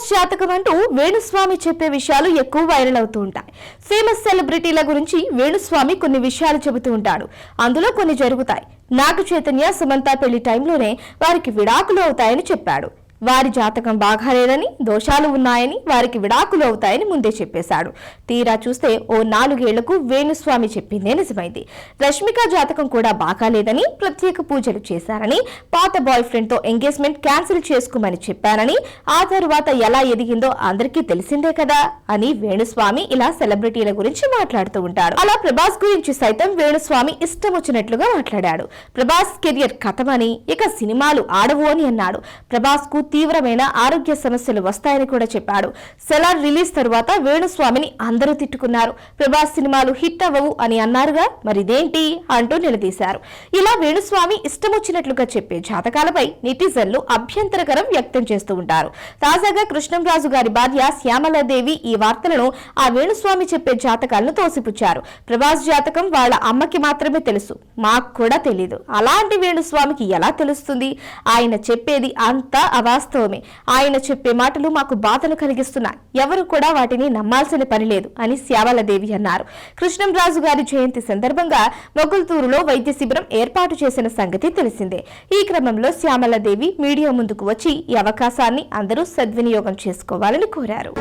జాతకం అంటూ వేణుస్వామి చెప్పే విషయాలు ఎక్కువ వైరల్ అవుతూ ఉంటాయి. ఫేమస్ సెలబ్రిటీల గురించి వేణుస్వామి కొన్ని విషయాలు చెబుతూ ఉంటాడు. అందులో కొన్ని జరుగుతాయి. నాగ చైతన్య సుమంత పెళ్ళి టైంలోనే వారికి విడాకులు అవుతాయని చెప్పాడు. వారి జాతకం బాగాలేదని దోషాలు ఉన్నాయని వారికి విడాకులు అవుతాయని ముందే చెప్పేశాడు. తీరా చూస్తే ఓ నాలుగేళ్ళకు వేణుస్వామి చెప్పిందే నిజమైంది. రష్మిక జాతకం కూడా బాగాలేదని ప్రత్యేక పూజలు చేశారని పాత బాయ్ ఫ్రెండ్తో ఎంగేజ్మెంట్ క్యాన్సిల్ చేసుకోమని చెప్పానని ఆ తరువాత ఎలా ఎదిగిందో అందరికీ తెలిసిందే కదా అని వేణుస్వామి ఇలా సెలబ్రిటీల గురించి మాట్లాడుతూ ఉంటాడు అలా ప్రభాస్ గురించి సైతం వేణుస్వామి ఇష్టం వచ్చినట్లుగా మాట్లాడాడు. ప్రభాస్ కెరియర్ కథమని ఇక సినిమాలు ఆడవు అని అన్నాడు. ప్రభాస్కు తీవ్రమైన ఆరోగ్య సమస్యలు వస్తాయని కూడా చెప్పాడు. సెలార్ రిలీజ్ తరువాత వేణుస్వామిని అందరూ తిట్టుకున్నారు. ప్రభాస్ సినిమాలు హిట్ అవ్వవు అని అన్నారుగా మరిదేంటి అంటూ నిలదీశారు. ఇలా వేణుస్వామి ఇష్టమొచ్చినట్లుగా చెప్పే జాతకాలపై నెటిజన్లు అభ్యంతరకరం వ్యక్తం చేస్తూ ఉంటారు. తాజాగా కృష్ణంరాజు గారి భార్య శ్యామలాదేవి ఈ వార్తలను ఆ వేణుస్వామి చెప్పే జాతకాలను తోసిపుచ్చారు. ప్రభాస్ జాతకం వాళ్ళ అమ్మకి మాత్రమే తెలుసు. మాకు కూడా తెలీదు. అలాంటి వేణుస్వామికి ఎలా తెలుస్తుంది? ఆయన చెప్పేది అంతా వాస్తవమే. ఆయన చెప్పే మాటలు మాకు బాధను కలిగిస్తున్నాయి. ఎవరు కూడా వాటిని నమ్మాల్సిన పని లేదు అని శ్యామలదేవి అన్నారు. కృష్ణంరాజు గారి జయంతి సందర్భంగా మొగుల్తూరులో వైద్య శిబిరం ఏర్పాటు చేసిన సంగతి తెలిసిందే. ఈ క్రమంలో శ్యామలదేవి మీడియా ముందుకు వచ్చి ఈ అవకాశాన్ని అందరూ సద్వినియోగం చేసుకోవాలని కోరారు.